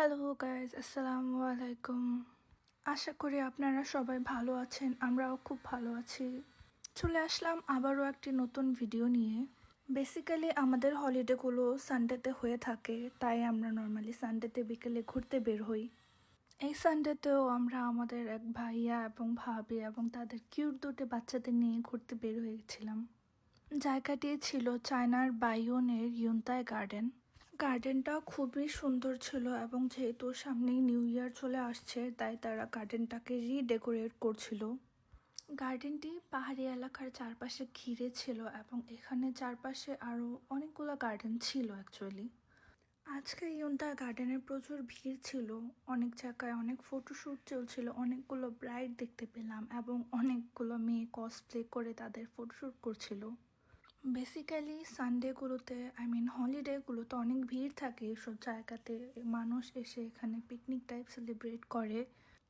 Hello guys আসসালামু আলাইকুম আশা করি আপনারা সবাই ভালো আছেন, আমরাও খুব ভালো আছি। চলে আসলাম আবারও একটি নতুন ভিডিও নিয়ে। বেসিক্যালি আমাদের হলিডেগুলো সানডেতে হয়ে থাকে, তাই আমরা নর্মালি সানডেতে বিকেলে ঘুরতে বের হই। এই সানডেতেও আমরা আমাদের এক ভাইয়া এবং ভাবি এবং তাদের কিউট দুটো বাচ্চাদের নিয়ে ঘুরতে বের হয়ে গেছিলাম জায়গাটি ছিল চায়নার বাইয়নের ইউনতাই গার্ডেন গার্ডেনটা খুবই সুন্দর ছিল এবং যেহেতু সামনেই নিউ ইয়ার চলে আসছে, তাই তারা গার্ডেনটাকে রিডেকোরেট করছিল। গার্ডেনটি পাহাড়ি এলাকার চারপাশে ঘিরে ছিল এবং এখানে চারপাশে আরও অনেকগুলো গার্ডেন ছিল অ্যাকচুয়ালি আজকে ইউনতা গার্ডেনে প্রচুর ভিড় ছিল, অনেক জায়গায় অনেক ফটোশ্যুট চলছিল, অনেকগুলো ব্রাইড দেখতে পেলাম এবং অনেকগুলো মেয়ে কসপ্লে করে তাদের ফটোশ্যুট করছিল। বেসিক্যালি সানডেগুলোতে আই মিন হলিডেগুলোতে অনেক ভিড় থাকে এসব জায়গাতে। মানুষ এসে এখানে পিকনিক টাইপ সেলিব্রেট করে।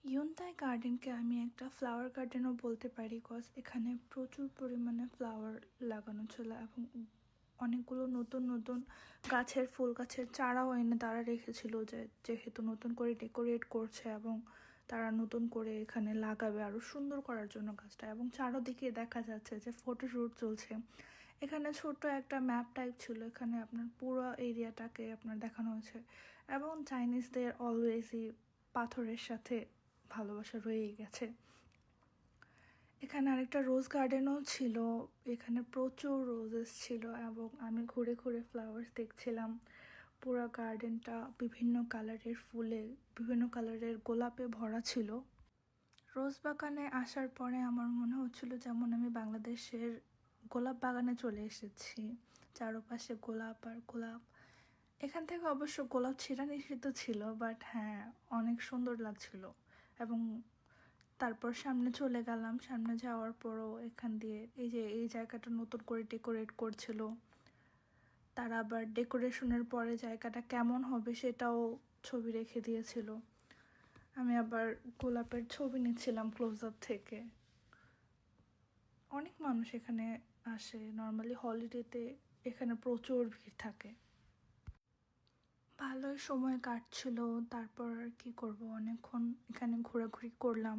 ইউনতাই গার্ডেনকে আমি একটা ফ্লাওয়ার গার্ডেনও বলতে পারি কজ এখানে প্রচুর পরিমাণে ফ্লাওয়ার লাগানো ছিল এবং অনেকগুলো নতুন নতুন গাছের ফুল, গাছের চারাও এনে তারা রেখেছিল যে, যেহেতু নতুন করে ডেকোরেট করছে এবং তারা নতুন করে এখানে লাগাবে আরও সুন্দর করার জন্য গাছটা। এবং চারোদিকে দেখা যাচ্ছে যে ফটোশ্যুট চলছে। এখানে ছোট্ট একটা ম্যাপ টাইপ ছিল। এখানে আপনার পুরো এরিয়াটাকে আপনার দেখানো হয়েছে। এবং চাইনিজদের অলওয়েজই পাথরের সাথে ভালোবাসা রয়েই গেছে। এখানে আরেকটা রোজ গার্ডেনও ছিল। এখানে প্রচুর রোজেস ছিল এবং আমি ঘুরে ঘুরে ফ্লাওয়ার্স দেখছিলাম। পুরো গার্ডেনটা বিভিন্ন কালারের ফুলে, বিভিন্ন কালারের গোলাপে ভরা ছিল। রোজ বাগানে আসার পরে আমার মনে হচ্ছিল যেমন আমি বাংলাদেশের গোলাপ বাগানে চলে এসেছি। চারপাশে গোলাপ আর গোলাপ। এখান থেকে অবশ্য গোলাপ ছিঁড়া নিষিদ্ধ ছিল বাট হ্যাঁ অনেক সুন্দর লাগছিল। এবং তারপর সামনে চলে গেলাম। সামনে যাওয়ার পরও এখান দিয়ে এই যে এই জায়গাটা নতুন করে ডেকোরেট করছিল। তারা আবার ডেকোরেশনের পরে জায়গাটা কেমন হবে সেটাও ছবি রেখে দিয়েছিল। আমি আবার গোলাপের ছবি নিচ্ছিলাম ক্লোজ আপ থেকে। অনেক মানুষ এখানে আসে। নর্মালি হলিডেতে এখানে প্রচুর ভিড় থাকে। ভালোই সময় কাটছিল, তারপর আর কি করব? অনেকক্ষণ এখানে ঘোরাঘুরি করলাম।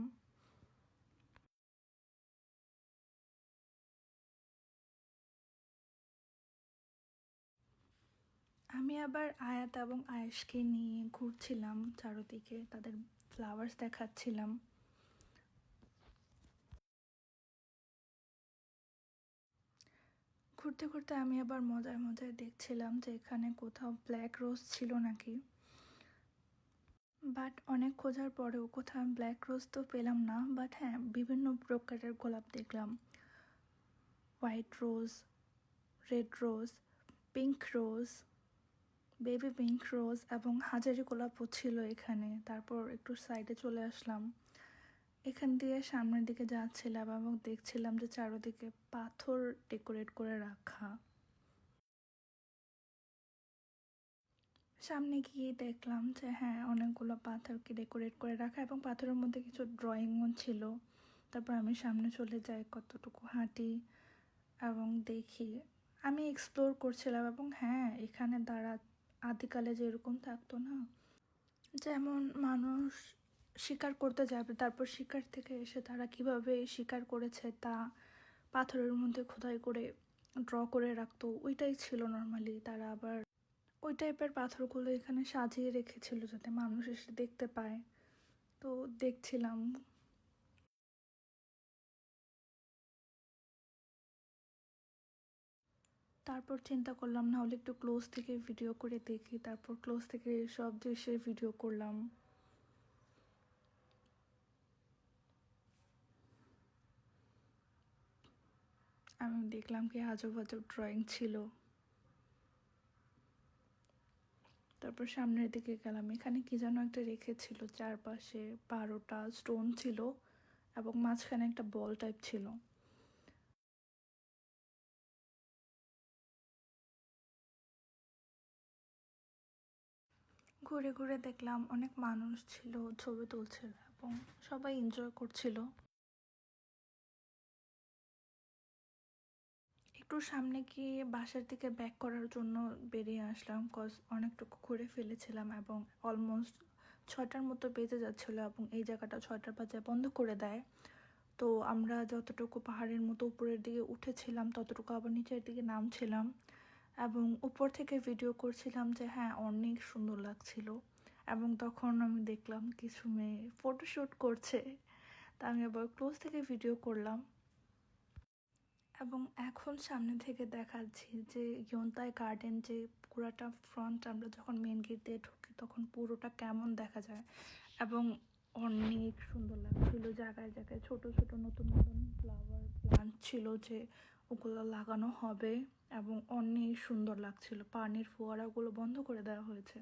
আমি আবার আয়াত এবং আয়েশকে নিয়ে ঘুরছিলাম, চারোদিকে তাদের ফ্লাওয়ার্স দেখাচ্ছিলাম। ঘুরতে ঘুরতে আমি আবার মজায় মজায় দেখছিলাম যে এখানে কোথাও ব্ল্যাক রোজ ছিল নাকি। বাট অনেক খোঁজার পরেও কোথাও ব্ল্যাক রোজ তো পেলাম না বাট হ্যাঁ বিভিন্ন প্রকারের গোলাপ দেখলাম। White rose red rose pink rose baby pink rose এবং হাজারি গোলাপও ছিল এখানে। তারপর একটু সাইডে চলে আসলাম। এখান দিয়ে সামনের দিকে যাচ্ছিলাম এবং দেখছিলাম যে চারোদিকে পাথর ডেকোরেট করে রাখা। সামনে গিয়ে দেখলাম যে হ্যাঁ অনেকগুলো পাথরকে ডেকোরেট করে রাখা এবং পাথরের মধ্যে কিছু ড্রয়িংও ছিল। তারপর আমি সামনে চলে যাই কতটুকু হাঁটি এবং দেখি। আমি এক্সপ্লোর করছিলাম এবং হ্যাঁ এখানে দাঁড়া, আদিকালে যেরকম থাকতো না, যেমন মানুষ শিকার করতে যাবে, তারপর শিকার থেকে এসে তারা কীভাবে শিকার করেছে তা পাথরের মধ্যে খোদাই করে ড্র করে রাখতো, ওইটাই ছিল নর্মালি তারা আবার ওই টাইপের পাথরগুলো এখানে সাজিয়ে রেখেছিল যাতে মানুষ এসে দেখতে পায়। তো দেখছিলাম। তারপর চিন্তা করলাম, না হলে একটু ক্লোজ থেকে ভিডিও করে দেখি, তারপর ক্লোজ থেকে সব দৃশ্যের ভিডিও করলাম। আমি দেখলাম কি আজব আজব ড্রয়িং ছিল। তারপর সামনের দিকে গেলাম। এখানে কি যেন একটা রেখেছিল চারপাশে বারোটা স্টোন ছিল এবং মাঝখানে একটা বল টাইপ ছিল। ঘুরে ঘুরে দেখলাম অনেক মানুষ ছিল, ছবি তুলছিল এবং সবাই এনজয় করছিল। একটু সামনে গিয়ে বাসার দিকে ব্যাক করার জন্য বেরিয়ে আসলাম কজ অনেকটুকু ঘুরে ফেলেছিলাম এবং অলমোস্ট ছয়টার মতো বেজে যাচ্ছিল এবং এই জায়গাটা ছয়টার বাজে বন্ধ করে দেয়। তো আমরা যতটুকু পাহাড়ের মতো উপরের দিকে উঠেছিলাম, ততটুকু আবার নিচের দিকে নামছিলাম এবং উপর থেকে ভিডিও করছিলাম যে হ্যাঁ অনেক সুন্দর লাগছিল। এবং তখন আমি দেখলাম কিছু মেয়ে ফটোশ্যুট করছে। তা আমি আবার ক্লোজ থেকে ভিডিও করলাম। এবং এখন সামনে থেকে দেখাচ্ছি যে ইয়ন্তায় গার্ডেন যে পুরাটা ফ্রন্ট আমরা যখন মেন গেট দিয়ে ঢুকি তখন পুরোটা কেমন দেখা যায় এবং অনেক সুন্দর লাগছিল জায়গায় জায়গায় ছোট ছোট নতুন নতুন ফ্লাওয়ার প্লান্ট ছিল যে ওগুলো লাগানো হবে এবং অনেক সুন্দর লাগছিল। পানির ফোয়ারাগুলো বন্ধ করে দেওয়া হয়েছে।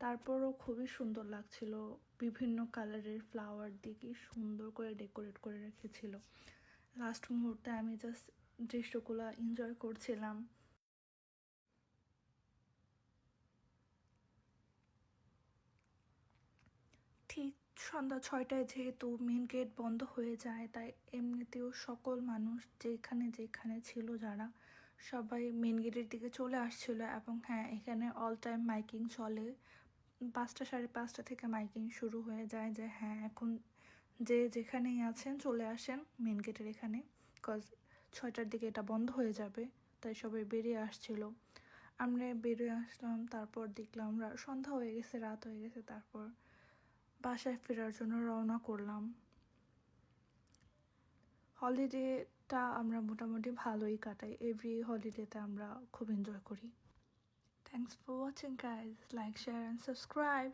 তারপরও খুবই সুন্দর লাগছিল। বিভিন্ন কালারের ফ্লাওয়ার দিয়ে কি সুন্দর করে ডেকোরেট করে রেখেছিল। লাস্ট মুহূর্তে আমি জাস্ট দৃশ্যগুলো এনজয় করছিলাম। ঠিক সন্ধ্যা ছয়টায় যেহেতু মেন গেট বন্ধ হয়ে যায়, তাই এমনিতেও সকল মানুষ যেখানে যেখানে ছিল যারা সবাই মেন গেটের দিকে চলে আসছিল এবং হ্যাঁ এখানে অল টাইম মাইকিং চলে। পাঁচটা সাড়ে পাঁচটা থেকে মাইকিং শুরু হয়ে যায় যে হ্যাঁ এখন যে যেখানেই আছেন চলে আসেন মেন গেটের এখানে কজ ছয়টার দিকে এটা বন্ধ হয়ে যাবে, তাই সবাই বেরিয়ে আসছিল। আমরা বেরিয়ে আসলাম, তারপর দেখলাম সন্ধ্যা হয়ে গেছে, রাত হয়ে গেছে, তারপর বাসায় ফেরার জন্য রওনা করলাম। হলিডেটা আমরা মোটামুটি ভালোই কাটাই এভরি হলিডেতে আমরা খুব এনজয় করি। Thanks for watching guys like share and subscribe